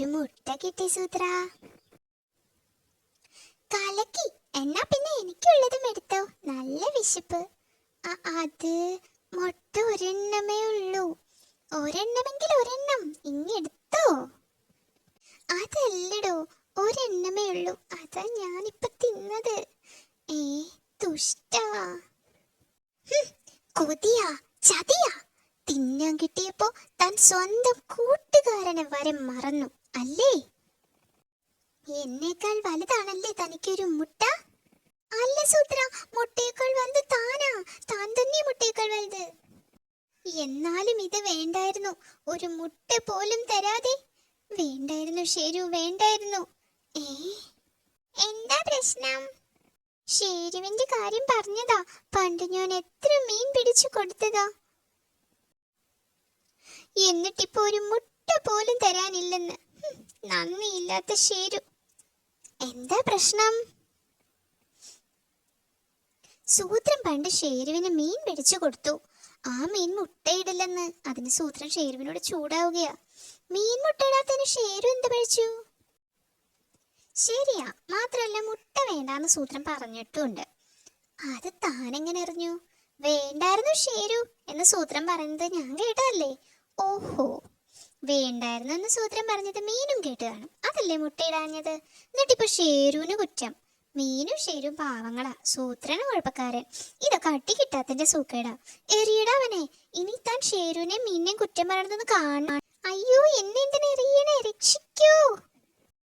ഒരു മുട്ട കിട്ടി സൂത്ര. കലക്കി. എന്നാ പിന്നെ എനിക്കുള്ളതും എടുത്തോ. നല്ല വിശപ്പ്. അത് മുട്ട ഒരെണ്ണമേ ഉള്ളൂ. ഒരെണ്ണമെങ്കിൽ ഒരെണ്ണം. ഇങ്ങ് എടുത്തോ. അതല്ലടോ. ഒരെണ്ണമേ ഉള്ളൂ. അതാ ഞാനിപ്പൊ തിന്നത്. ഏ ദുഷ്ടാ. ഹും, കൊതിയാ. ചതിയാ. തിന്നാൻ കിട്ടിയപ്പോ താൻ സ്വന്തം കൂട്ടുകാരനെ വരെ മറന്നു. അല്ലേ? എന്നേക്കാൾ വലുതാണല്ലേ തനിക്കൊരു മുട്ട? അല്ല സൂത്ര മുട്ടയേക്കാൾ വലുത് താനാ. താൻ തന്നെ മുട്ടയേക്കാൾ വലുത്. എന്നാലും ഇത് വേണ്ടായിരുന്നു. ഒരു മുട്ട പോലും തരാതെ. വേണ്ടായിരുന്നു ശരു വേണ്ടായിരുന്നു. ഏ? എന്താ പ്രശ്നം? ഷേരുവിന്റെ കാര്യം പറഞ്ഞതാ. പണ്ട് ഞാൻ എത്ര മീൻ പിടിച്ചു കൊടുത്തതാ. എന്നിട്ടിപ്പോ ഒരു മുട്ട പോലും തരാനില്ലെന്ന്. നന്ദിയില്ലാത്ത ശേരു. എന്താ പ്രശ്നം? സൂത്രൻ പണ്ട് ഷേരുവിന് മീൻ പിടിച്ചു കൊടുത്തു. ആ മീൻ മുട്ടയിടില്ലെന്ന് അതിന് സൂത്രൻ ഷേരുവിനോട് ചൂടാവുകയാ. മീൻ മുട്ടയിടാത്തതിന് ഷേരു എന്ത് കഴിച്ചു ശരിയാ മാത്രല്ല മുട്ട വേണ്ടാന്ന് സൂത്രൻ പറഞ്ഞിട്ടുണ്ട്. അത് താനെങ്ങനെ അറിഞ്ഞു? വേണ്ടായിരുന്നു ഷേരു എന്ന് സൂത്രൻ പറയുന്നത് ഞാൻ കേട്ടതല്ലേ? ഓഹോ. വേണ്ടായിരുന്നു എന്ന് സൂത്രൻ പറഞ്ഞത് മീനും കേട്ട് കാണും അതല്ലേ മുട്ടയിടാഞ്ഞത്? എന്നിട്ടിപ്പോ ഷേരുവിന് കുറ്റം. മീനും ഷേരും പാവങ്ങളാ. സൂത്രന് കുഴപ്പക്കാരൻ. ഇതൊക്കെ അട്ടി കിട്ടാത്തന്റെ സൂക്കേടാ. എറിയടാ അവനെ. ഇനി താൻ ഷേരുവിനെ മീനിനെയും കുറ്റം പറയണതെന്ന് കാണാൻ അയ്യോ എന്നെ